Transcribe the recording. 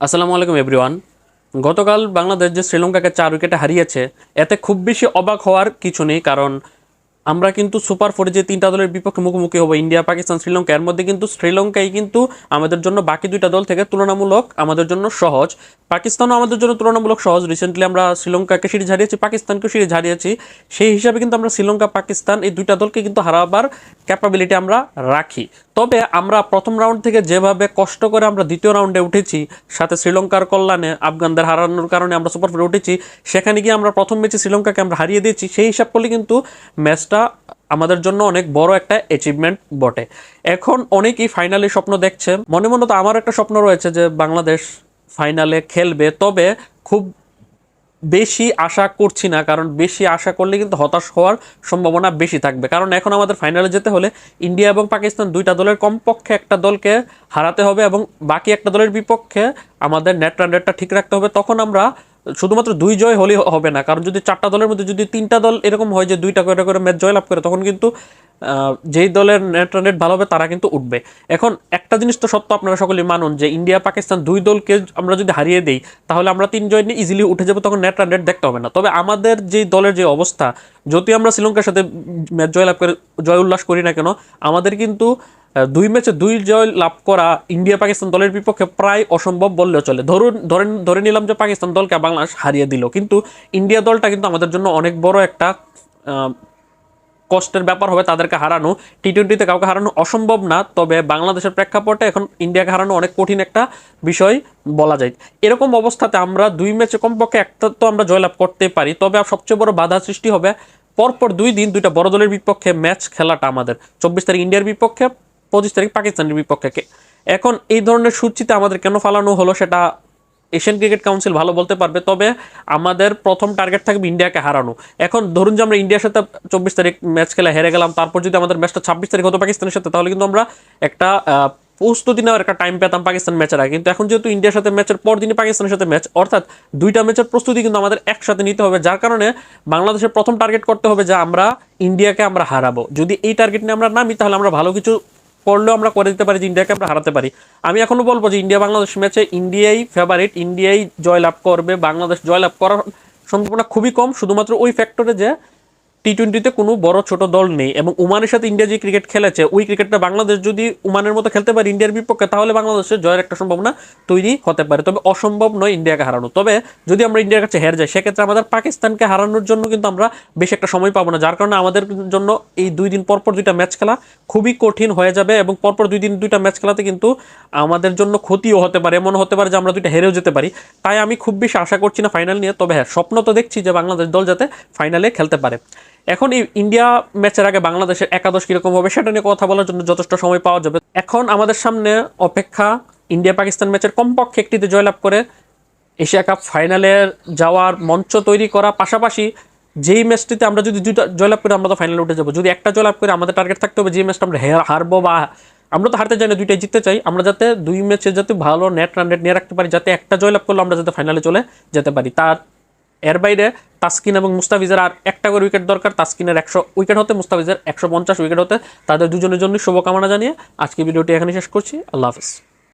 আসসালামু আলাইকুম এভরিওয়ান গতকাল বাংলাদেশ যে শ্রীলঙ্কাকে চার উইকেটে হারিয়েছে, এতে খুব বেশি অবাক হওয়ার কিছু নেই, কারণ আমরা কিন্তু সুপার ফোরে যে তিনটা দলের বিপক্ষে মুখোমুখি হব, ইন্ডিয়া, পাকিস্তান, শ্রীলঙ্কা, এর মধ্যে কিন্তু শ্রীলঙ্কাই কিন্তু আমাদের জন্য বাকি দুইটা দল থেকে তুলনামূলক আমাদের জন্য সহজ। পাকিস্তানও আমাদের জন্য তুলনামূলক সহজ। রিসেন্টলি আমরা শ্রীলঙ্কাকে সিরিজ হারিয়েছি, পাকিস্তানকেও সিরিজ হারিয়েছি। সেই হিসাবে কিন্তু আমরা শ্রীলঙ্কা, পাকিস্তান এই দুইটা দলকে কিন্তু হারাবার ক্যাপাবিলিটি আমরা রাখি। তবে আমরা প্রথম রাউন্ড থেকে যেভাবে কষ্ট করে আমরা দ্বিতীয় রাউন্ডে উঠেছি, সাথে শ্রীলঙ্কার কল্যাণে আফগানদের হারানোর কারণে আমরা সুপার ফোরে উঠেছি, সেখানে গিয়ে আমরা প্রথম ম্যাচে শ্রীলঙ্কাকে আমরা হারিয়ে দিয়েছি। সেই হিসাব করলে কিন্তু ম্যাচটা আমাদের জন্য অনেক বড় একটা অ্যাচিভমেন্ট বটে। এখন অনেকেই ফাইনালে স্বপ্ন দেখছে। মনে মনে তো আমার একটা স্বপ্ন রয়েছে যে বাংলাদেশ ফাইনালে খেলবে। তবে খুব বেশি আশা করছি না, কারণ বেশি আশা করলে কিন্তু হতাশ হওয়ার সম্ভাবনা বেশি থাকবে। কারণ এখন আমাদের ফাইনালে যেতে হলে ইন্ডিয়া এবং পাকিস্তান দুইটা দলের কমপক্ষে একটা দলকে হারাতে হবে এবং বাকি একটা দলের বিপক্ষে আমাদের নেট রান ঠিক রাখতে হবে। তখন আমরা শুধুমাত্র দুই জয় হলেই হবে না। কারণ যদি চারটা দলের মধ্যে যদি তিনটা দল এরকম হয় যে দুইটা করে করে ম্যাচ জয়লাভ করে, তখন কিন্তু যেই দলের নেট রান রেট ভালো হবে, তারা কিন্তু উঠবে। এখন একটা জিনিস তো সত্য আপনারা সকলেই মানুন যে ইন্ডিয়া, পাকিস্তান দুই দলকে আমরা যদি হারিয়ে দেই, তাহলে আমরা তিন জয় নিয়ে ইজিলি উঠে যাব, তখন নেট রান রেট দেখতে হবে না। তবে আমাদের যে দলের যে অবস্থা যদি আমরা শ্রীলঙ্কার সাথে ম্যাচ জয়লাভ করে, জয় উল্লাস করি না কেন, আমাদের কিন্তু দুই ম্যাচে দুই জয় লাভ করা ইন্ডিয়া পাকিস্তান দলের বিপক্ষে প্রায় অসম্ভব বললেও চলে। ধরুন, ধরেন, ধরে নিলাম যে পাকিস্তান দলকে বাংলাদেশ হারিয়ে দিল, কিন্তু ইন্ডিয়া দলটা কিন্তু আমাদের জন্য অনেক বড় একটা কষ্টের ব্যাপার হবে তাদেরকে হারানো। টি টোয়েন্টিতে কাউকে হারানো অসম্ভব না, তবে বাংলাদেশের প্রেক্ষাপটে এখন ইন্ডিয়াকে হারানো অনেক কঠিন একটা বিষয় বলা যায়। এরকম অবস্থাতে আমরা দুই ম্যাচে কমপক্ষে একটা তো আমরা জয়লাভ করতে পারি, তবে সবচেয়ে বড় বাধা সৃষ্টি হবে পরপর দুই দিন দুইটা বড় দলের বিপক্ষে ম্যাচ খেলাটা আমাদের। চব্বিশ তারিখ ইন্ডিয়ার বিপক্ষে, পঁচিশ তারিখ পাকিস্তানের বিপক্ষে। এখন এই ধরনের সূচিতে আমাদের কেন ফালানো হলো সেটা এশিয়ান ক্রিকেট কাউন্সিল ভালো বলতে পারবে, তবে আমাদের প্রথম টার্গেট থাকবে ইন্ডিয়াকে হারানো। এখন ধরুন যে আমরা ইন্ডিয়ার সাথে চব্বিশ তারিখ ম্যাচ খেলে হেরে গেলাম, তারপর যদি আমাদের ম্যাচটা ছাব্বিশ তারিখ হতো পাকিস্তানের সাথে, তাহলে কিন্তু আমরা একটা প্রস্তুতি নেওয়ার একটা টাইম পেতাম পাকিস্তান ম্যাচের আগে। কিন্তু এখন যেহেতু ইন্ডিয়ার সাথে ম্যাচের পর দিনই পাকিস্তানের সাথে ম্যাচ অর্থাৎ দুইটা ম্যাচের প্রস্তুতি কিন্তু আমাদের একসাথে নিতে হবে, যার কারণে বাংলাদেশের প্রথম টার্গেট করতে হবে যে আমরা ইন্ডিয়াকে আমরা হারাবো। যদি এই টার্গেট নিয়ে আমরা নামি, তাহলে আমরা ভালো কিছু করলেও আমরা করে দিতে পারি, যে ইন্ডিয়াকে আমরা হারাতে পারি। আমি এখনও বলব যে ইন্ডিয়া বাংলাদেশ ম্যাচে ইন্ডিয়াই ফেভারিট ইন্ডিয়াই জয়লাভ করবে, বাংলাদেশ জয়লাভ করার সম্ভাবনা খুবই কম, শুধুমাত্র ওই ফ্যাক্টরে যে টি টোয়েন্টিতে কোনো বড় ছোট দল নেই এবং ওমানের সাথে ইন্ডিয়া যে ক্রিকেট খেলেছে, ওই ক্রিকেটটা বাংলাদেশ যদি ওমানের মতো খেলতে পারে ইন্ডিয়ার বিপক্ষে, তাহলে বাংলাদেশের জয়ের একটা সম্ভাবনা তৈরি হতে পারে। তবে অসম্ভব নয় ইন্ডিয়াকে হারানো। তবে যদি আমরা ইন্ডিয়ার কাছে হেরে যাই, সেক্ষেত্রে আমাদের পাকিস্তানকে হারানোর জন্য কিন্তু আমরা বেশি একটা সময় পাবো না। যার কারণে আমাদের জন্য এই দুই দিন পরপর দুইটা ম্যাচ খেলা খুবই কঠিন হয়ে যাবে এবং পরপর দুই দিন দুইটা ম্যাচ খেলাতে কিন্তু আমাদের জন্য ক্ষতিও হতে পারে। এমন হতে পারে যে আমরা দুইটা হেরেও যেতে পারি। তাই আমি খুব বেশি আশা করছি না ফাইনাল নিয়ে। তবে হ্যাঁ স্বপ্ন তো দেখছি যে বাংলাদেশ দল যাতে ফাইনালে খেলতে পারে। এখন এই ইন্ডিয়া ম্যাচের আগে বাংলাদেশের একাদশ কীরকম হবে সেটা নিয়ে কথা বলার জন্য যথেষ্ট সময় পাওয়া যাবে। এখন আমাদের সামনে অপেক্ষা ইন্ডিয়া পাকিস্তান ম্যাচের কমপক্ষে একটিতে জয়লাভ করে এশিয়া কাপ ফাইনালে যাওয়ার মঞ্চ তৈরি করা। পাশাপাশি যেই ম্যাচটিতে আমরা যদি দুইটা জয়লাভ করে আমরা তো ফাইনালে উঠে যাব। যদি একটা জয়লাভ করে আমাদের টার্গেট থাকতে হবে যে ম্যাচটা আমরা হের- হারবো বা আমরা তো হারতে চাই না, দুইটাই জিততে চাই। আমরা যাতে দুই ম্যাচে যাতে ভালো নেট রান রেট নিয়ে রাখতে পারি, যাতে একটা জয়লাভ করলে আমরা যাতে ফাইনালে চলে যেতে পারি। তার এর বাইরে তাসকিন এবং মুস্তাফিজের আর একটা করে উইকেট দরকার। তাসকিনের একশো উইকেট হতে, মুস্তাফিজের একশো পঞ্চাশ উইকেট হতে। তাদের দুজনের জন্য শুভকামনা জানিয়ে আজকে ভিডিওটি এখানে শেষ করছি। আল্লাহ হাফিজ।